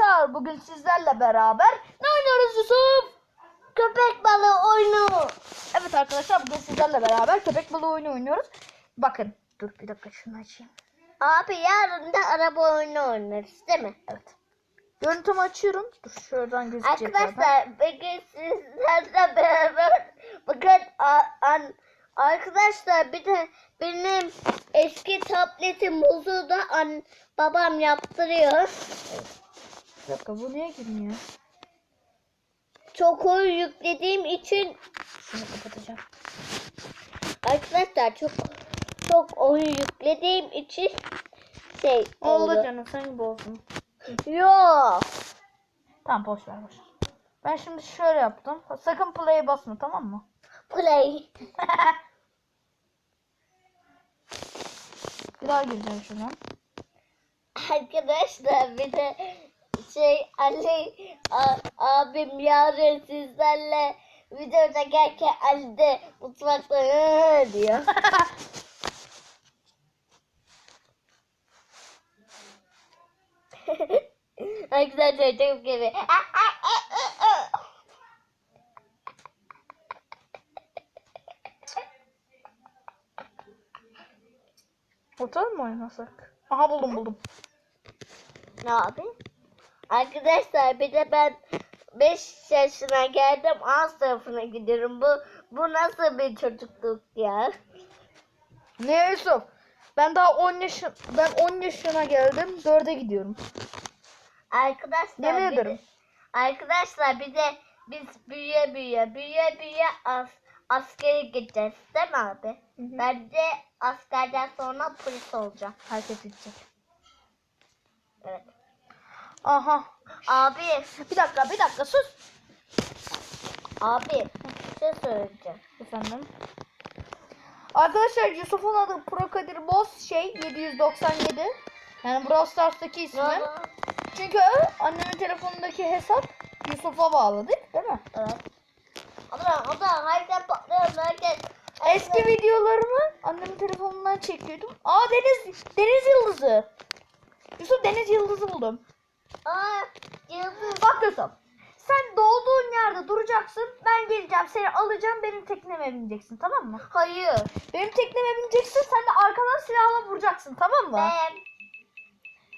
arkadaşlar bugün sizlerle beraber ne oynuyoruz Yusuf? Köpek balığı oyunu. Evet arkadaşlar bugün sizlerle beraber köpek balığı oyunu oynuyoruz. Bakın dur bir dakika şunu açayım. Abi yarın da araba oyunu oynarız değil mi? Evet. Görüntümü açıyorum. Dur şuradan gözükecek. Arkadaşlar bugün sizlerle beraber bakın a- an- arkadaşlar bir de benim eski tabletim bozuldu an babam yaptırıyor. Bir dakika bu niye girmiyor? Çok oyun yüklediğim için Şunu kapatacağım. arkadaşlar çok çok oyun yüklediğim için şey Oldu oldu. canım sen gibi olsun. Yok. Tamam boş ver boş. ver. Ben şimdi şöyle yaptım. Sakın play'e basma tamam mı? Play. Bir daha gireceğim şuradan. Arkadaşlar bir de şey Ali a- abim yarın sizlerle video çekerken Ali de mutfakta "Hı" diyor. Arkadaşlar çok gibi. Otel mi oynasak? Aha buldum buldum. ne yapayım? Arkadaşlar bir de ben 5 yaşına geldim ağız tarafına gidiyorum. Bu bu nasıl bir çocukluk ya? Ne Yusuf? Ben daha 10 yaşın ben 10 yaşına geldim. 4'e gidiyorum. Arkadaşlar Yemin bir de- ederim. arkadaşlar bir de biz büyüye büyüye büyüye büyüye as, askere gideceğiz değil mi abi? hı. Ben de askerden sonra polis olacağım. Herkes gidecek. Evet. Aha. Abi, Bir dakika bir dakika sus. abi bir şey söyleyeceğim. Efendim. Arkadaşlar Yusuf'un adı Pro Kadir Boz şey 797. Yani Brawl Stars'taki ismi. Ya, Çünkü annemin telefonundaki hesap Yusuf'a bağladık değil mi? Evet. O da, o da herkes patlıyor, herkes. Eski videolarımı annemin telefonundan çekiyordum. Aa Deniz Deniz Yıldızı. Yusuf Deniz Yıldızı buldum. Aa, yıldız. Bak Yusuf. Sen doğduğun yerde duracaksın. Ben geleceğim seni alacağım benim tekneme bineceksin tamam mı? Hayır. Benim tekneme bineceksin sen de arkadan silahla vuracaksın tamam mı? Ben.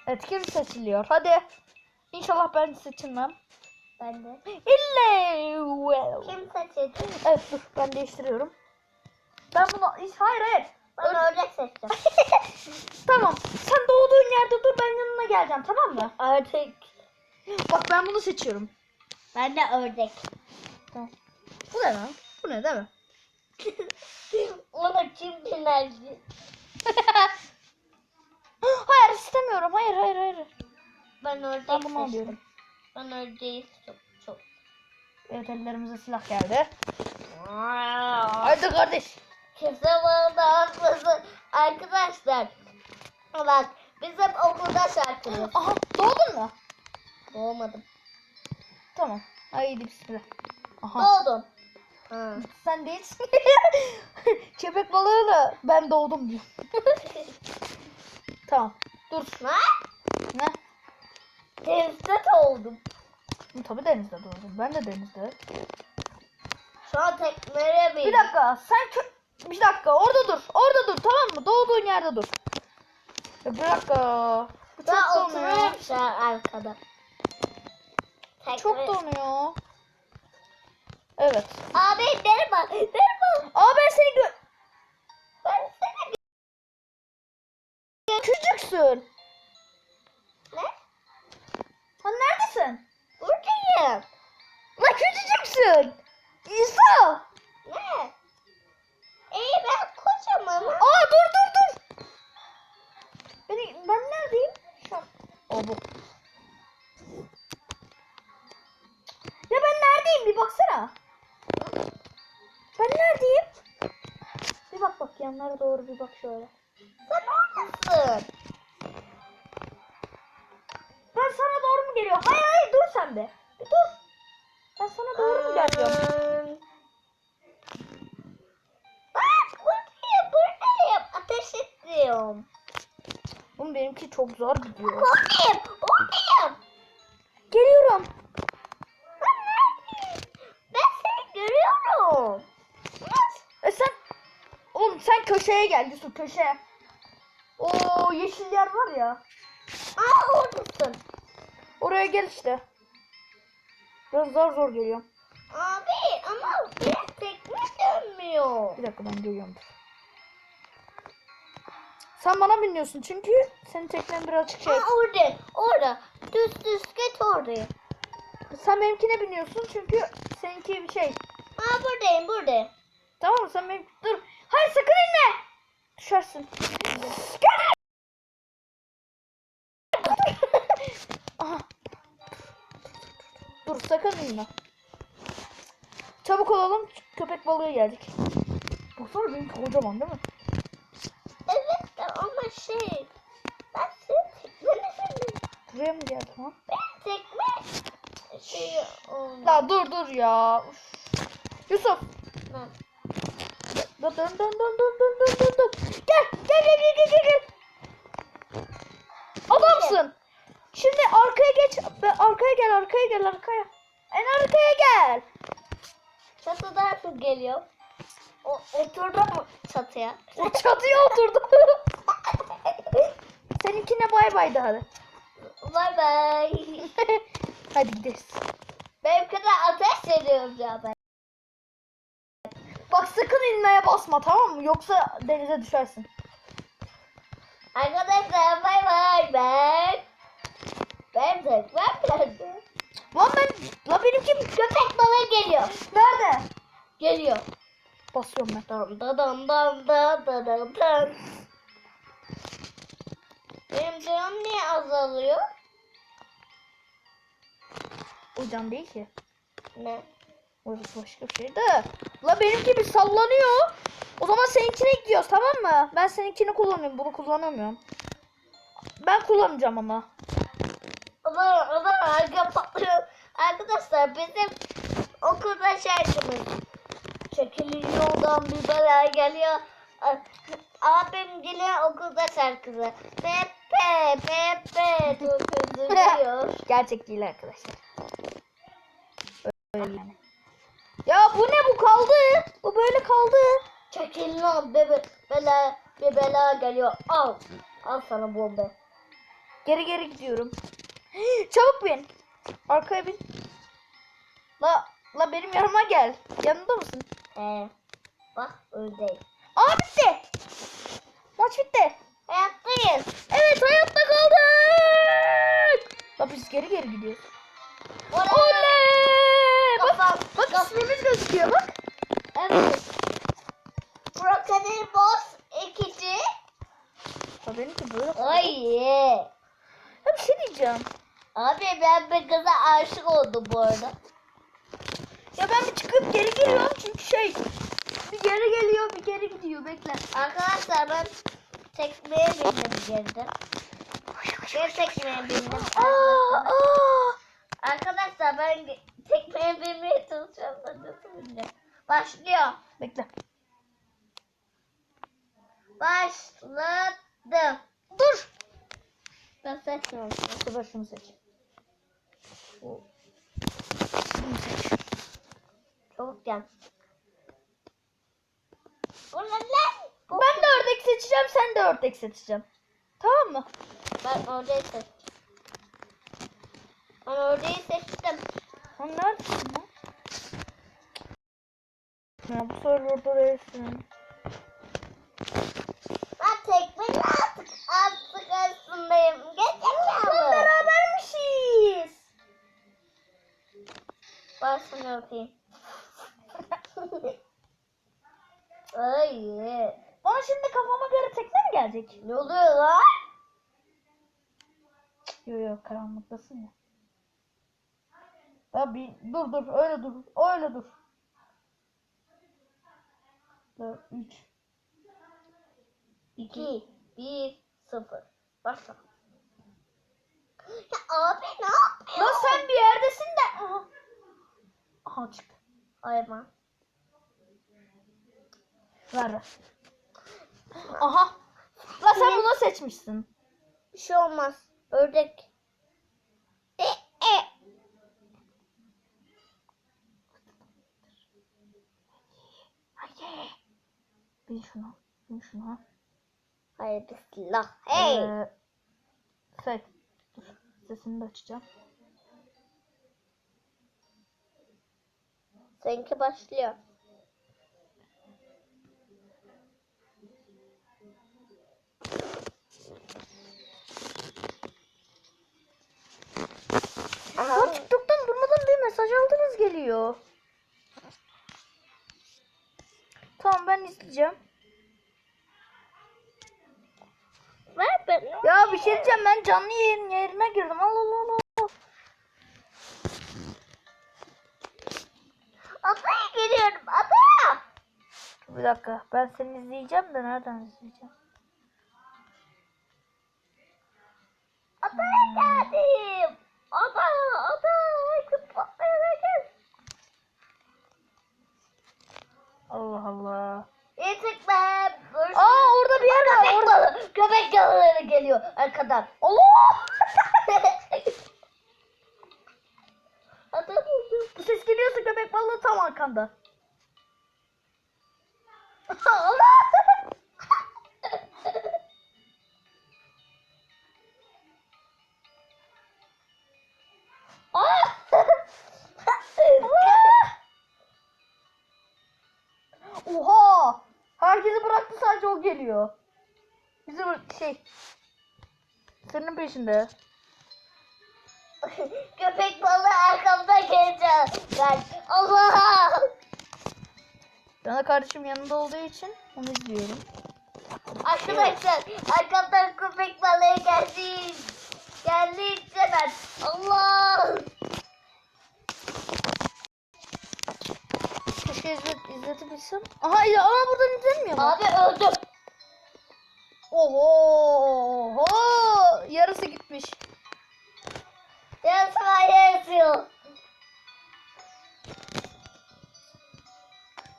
Evet kim seçiliyor? Hadi. İnşallah ben seçilmem. Ben de. İlle. Kim seçildi? Evet dur ben değiştiriyorum. Ben bunu hayır hayır. Ben ördek seçtim. Tamam. Sen doğduğun yerde dur ben yanına geleceğim tamam mı? Ördek. Bak ben bunu seçiyorum. Ben de ördek. Tamam. Bu ne lan? Bu ne değil mi? Onu kim dinlerdi? hayır istemiyorum. Hayır hayır hayır. Ben ördek Ben bunu alıyorum. Ben ördeği çok çok. Evet ellerimize silah geldi. Haydi kardeş. Kimse bana da atmasın. Arkadaşlar. Bak bizim okulda şarkımız. Aha doğdun mu? Doğmadım. Tamam. Haydi bismillah. Aha. Doğdum. Ha. Sen değilsin. Köpek balığıyla ben doğdum diyor. tamam. Dur. Ne? Ne? Denizde doğdum. Tabii denizde doğdum. Ben de denizde. Şu an tekneye Bir bir. dakika. Sen kö... Bir dakika. Orada dur. Orada dur. Tamam mı? Doğduğun yerde dur. Ya bir dakika. Bu çok Ben donuyor. oturuyorum şu an arkada. Tekne- Çok donuyor. Evet. Abi derma. Derma. Aa ben seni gö... Ben seni Küçüksün. Ne? Ha neredesin? Buradayım. La küçücüksün. İsa. Ne? Yanlara doğru bir bak şöyle. Sen oradasın. Ben sana doğru mu geliyor? Hayır hayır dur sen be. Bir dur. Ben sana doğru mu geliyorum? Bak buradayım buradayım. Ateş ediyorum. Oğlum benimki çok zor gidiyor. Buradayım buradayım. Geliyorum. Ben seni görüyorum köşeye gel Yusuf köşeye. O yeşil yer var ya. Aa oradasın. Oraya gel işte. Biraz zor zor geliyorum. Abi ama bir tekme dönmüyor. Bir dakika ben geliyorum. Sen bana biniyorsun çünkü senin teknen birazcık şey. Aa orada. Orada. Düz düz git oraya. Sen benimkine biniyorsun çünkü seninki bir şey. Aa buradayım burada. Tamam? Sen benim... Dur. Hayır sakın inme. Düşersin. Gel. Aha. Dur sakın inme. Çabuk olalım. Köpek balığı geldik. Baksana benimki kocaman değil mi? Evet de ama şey. Ben senin tekmeni şimdi. Buraya mı geldi lan? Ben tekme şey oldu. La dur dur ya. Uf. Yusuf. Ha. Dön dön dön dön dön dön dön dön. Gel gel gel gel gel gel. Adamsın. Şimdi arkaya geç. Arkaya gel arkaya gel arkaya. En arkaya gel. Çatıda hep geliyor. O, oturdu mu çatıya? O çatıya oturdu. Seninkine bay bay de hadi. Bay bay. hadi gideriz. Benim kadar ateş ediyorum ya ben. Bak sakın inmeye basma tamam mı? Yoksa denize düşersin. Arkadaşlar bay bay ben. Ben tekmem nerede? Lan ben... La benimki... Köpek balığı geliyor. Nerede? Geliyor. Basıyorum ben. Dam da dam dam da da dam dam. Benim canım niye azalıyor? O can değil ki. Ne? Orası başka bir şey de. La benimki bir sallanıyor. O zaman seninkine gidiyoruz tamam mı? Ben seninkini kullanıyorum. Bunu kullanamıyorum. Ben kullanacağım ama. Arka patlıyor. Arkadaşlar bizim okulda şarkımız. Çekilin yoldan bir bela geliyor. Abim yine okulda şarkısı. Pepe Pepe üzülüyor. Gerçek değil arkadaşlar. Öyle yani. Ya bu ne bu kaldı? Bu böyle kaldı. Çekilin lan bebe bela bir bela geliyor. Al. Al sana bomba. Geri geri gidiyorum. Çabuk bin. Arkaya bin. La la benim yanıma gel. Yanında mısın? He. Bak öldeyim. Aa bitti. Maç bitti. Hayattayız. Evet hayatta kaldık. La biz geri geri gidiyoruz. Oley. Oley! Bak, Kafam. bak ismimiz gözüküyor bak. Evet. Krokodil boss ikinci. Ya benimki böyle. Ay. Ya bir şey diyeceğim. Abi ben bir kıza aşık oldum bu arada. Ya ben bir çıkıp geri geliyorum çünkü şey bir geri geliyor bir geri gidiyor bekle. Arkadaşlar ben tekmeye bindim geride. Bir tekmeye bindim. Aa, aa. Arkadaşlar ben tekmeye binmeye çalışıyorum. Nasıl bineceğim? Başlıyor. Bekle. Başladım. Dur. Ben seçmiyorum. Sefer şunu seç. Şunu seç. Çabuk gel. Lan? Ben de ördek seçeceğim sen de ördek seçeceğim. Tamam mı? Ben ördeği seçtim. Ben ördeği seçtim. Neredesin lan? Ya bu serverda değilsin. Ben tekmenin artık artık arasındayım. Geçemiyorum. Berabermişiz. Başını öpeyim. Ay. Bana şimdi kafama göre tekne mi gelecek? Ne oluyor lan? Yok yok karanlıktasın ya. Ya bir dur dur öyle dur. Öyle dur. 4 3 2, 1, 0. Başla. Ya abi ne yapıyorsun? Lan sen bir yerdesin de. Aha. Aha çıktı. Hayvan. Ver ver. Aha. La sen bunu seçmişsin. Bir şey olmaz. Ördek. E, e. Haydi. Bin şunu. Şunu ha. Hayır bismillah. Hey. Ee, şey. Dur. Sesini de açacağım. Seninki başlıyor. Aha. Ya TikTok'tan durmadan bir mesaj aldınız geliyor. Tamam ben izleyeceğim. Şey ben canlı yayın yerine girdim. Allah Allah Allah. Adaya geliyorum. Adaya. Bir dakika ben seni izleyeceğim de nereden izleyeceğim? Adaya geldim. Ada. Ada. Herkes patlıyor. Herkes. Allah Allah. Yetik ben. Görüşürüz. Aa orada bir yer var. Köpek Orada. balığı. Köpek balığı arkadan. Allah! Bu ses geliyorsa köpek balığı tam arkanda. Allah! Oha! Herkesi bıraktı sadece o geliyor. Bizi bırak- şey. Senin peşinde. Köpek balığı arkamda gelecek. Ben Allah. De kardeşim yanında olduğu için onu izliyorum. Arkadaşlar arkamdan köpek balığı geldi. Geldi ben. Allah. Keşke izlet, izletebilsem. Aha ya ama buradan izlenmiyor mu? Abi öldüm. Oho! Oho! Yarısı gitmiş. Ya sana yazıyor.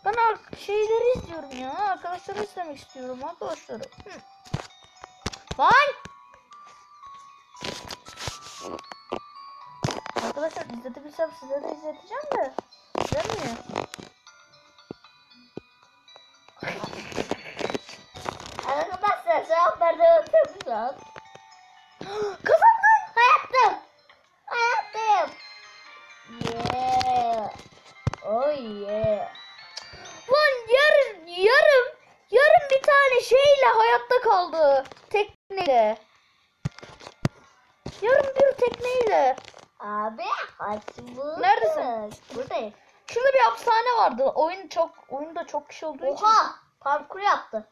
Ben ar- şeyleri izliyorum ya. Arkadaşları izlemek istiyorum arkadaşları. Hı. Lan! Arkadaşlar izletebilsem size de izleteceğim de. İzlemiyor. Arkadaşlar öldüm şu an. Kazandım! Hayattım. Hayattım. Yeah. Oh yeah. Lan yarım, yarım, yarım bir tane şeyle hayatta kaldı. Tekneyle. Yarım bir tekneyle. Abi aç bulduk. Neredesin? Buradayım. Şurada bir hapishane vardı. Oyun çok, oyunda çok kişi olduğu için. Oha. Parkur yaptı.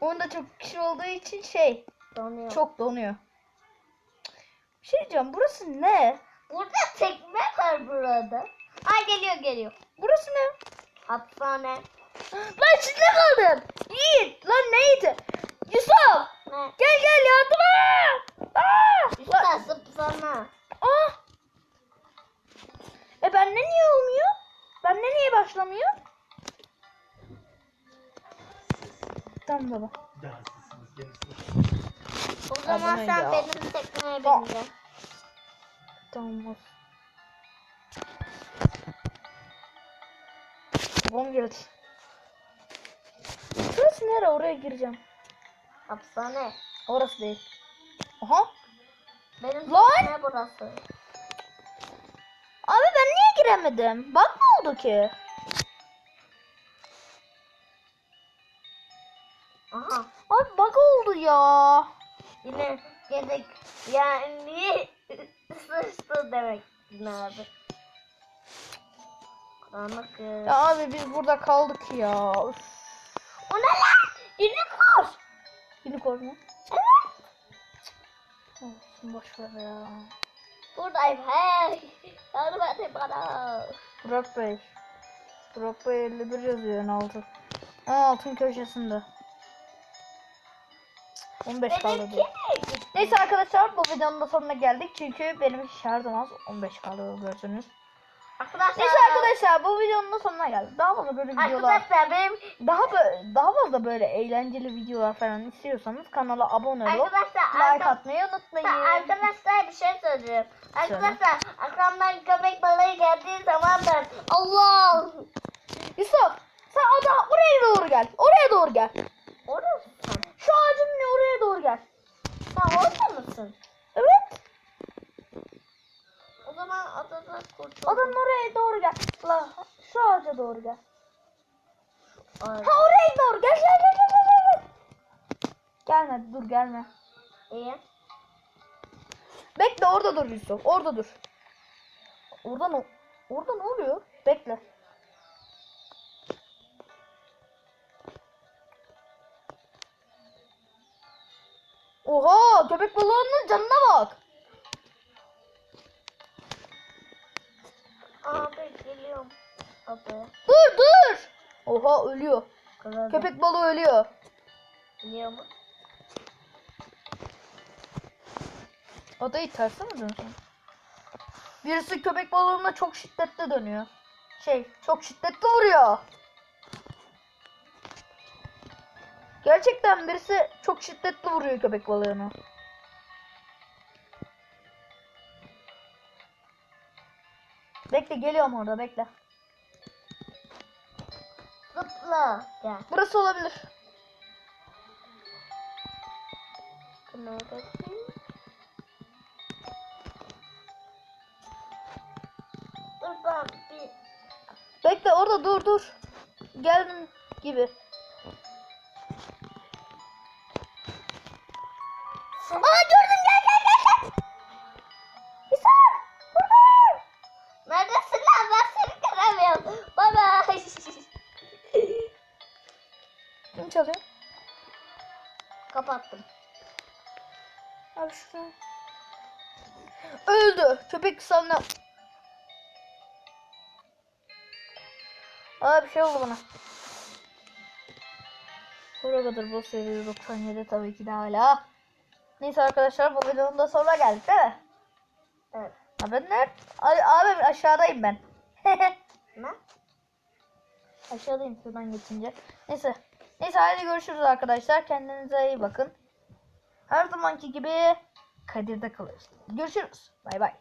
Oyunda çok kişi olduğu için şey, Donuyor. çok donuyor. Bir şey diyeceğim, burası ne? Burada tekme var burada. Ay geliyor geliyor. Burası ne? Hapishane. Lan içinde kaldım. Yiğit, lan neydi? Yusuf, Ne? gel gel yardıma. Aa! Üstte zıplama. Aa! E bende niye olmuyor? Bende niye başlamıyor? Tamam baba. O zaman sen ya. benim tekmeye Bak. bineceksin. Tamam. Babam geldi. Şurası nere? Oraya gireceğim. Hapishane. Orası değil. Aha. Benim Lan! burası. Abi ben niye giremedim? Bak ne oldu ki? Ya. Yine gezek. Yani sıçtı demek. Abi? Karanlık. ya. Ya abi biz burada kaldık ya. Üf. O ne lan? Unicorn. Unicorn mu? Evet. Olsun boş ver ya. Buradayım. Hey. Yardım edin bana. Burak Bey. Burak Bey 51 yazıyor en altı. En altın köşesinde. 15 kaldı? Neyse arkadaşlar bu videonun da sonuna geldik. Çünkü benim şarjım az. 15 kaldı gördünüz. Arkadaşlar. Neyse arkadaşlar bu videonun da sonuna geldik. Daha fazla böyle videolar, Arkadaşlar benim daha böyle, daha fazla böyle eğlenceli videolar falan istiyorsanız kanala abone olup arkadaşlar like atmayı unutmayın. Arkadaşlar bir şey söyleyeceğim. Arkadaşlar arkamdan köpek balığı geldiği zaman ben Allah Yusuf Sen ada oraya doğru gel. Oraya doğru gel. Orası. Şu ağacın ne oraya doğru gel. Sen orada mısın? Evet. O zaman adada kurtuldum. Adanın oraya doğru gel. La şu ağaca doğru gel. Ay, Ha oraya doğru gel gel gel gel gel. gel. Gelme dur gelme. İyi. Bekle orada dur Yusuf. Orada dur. Orada ne? Orada ne oluyor? Bekle. Oha köpek balığının canına bak. Abi geliyorum. Abi. Dur dur. Oha ölüyor. Kıladım. Köpek balığı ölüyor. Geliyor mu? Adayı terse mi dönsün? Birisi köpek balığına çok şiddetli dönüyor. Şey çok şiddetli vuruyor. Gerçekten birisi çok şiddetli vuruyor köpek balığına. Bekle geliyorum orada bekle. Zıpla. Gel. Burası olabilir. Neredesin? Dur ben bir... Bekle orada dur dur. Geldim gibi. Abi şuraya. Öldü. Köpek sana. Aa bir şey oldu bana. Buraya kadar bu seri 97 tabii ki de hala. Neyse arkadaşlar bu videonun da sonuna geldik değil mi? Evet. Ben nerede? Abi, abi aşağıdayım ben. Ne? Aşağıdayım şuradan geçince. Neyse. Neyse hadi görüşürüz arkadaşlar. Kendinize iyi bakın. Her zamanki gibi Kadir'de kalırız. Görüşürüz. Bay bay.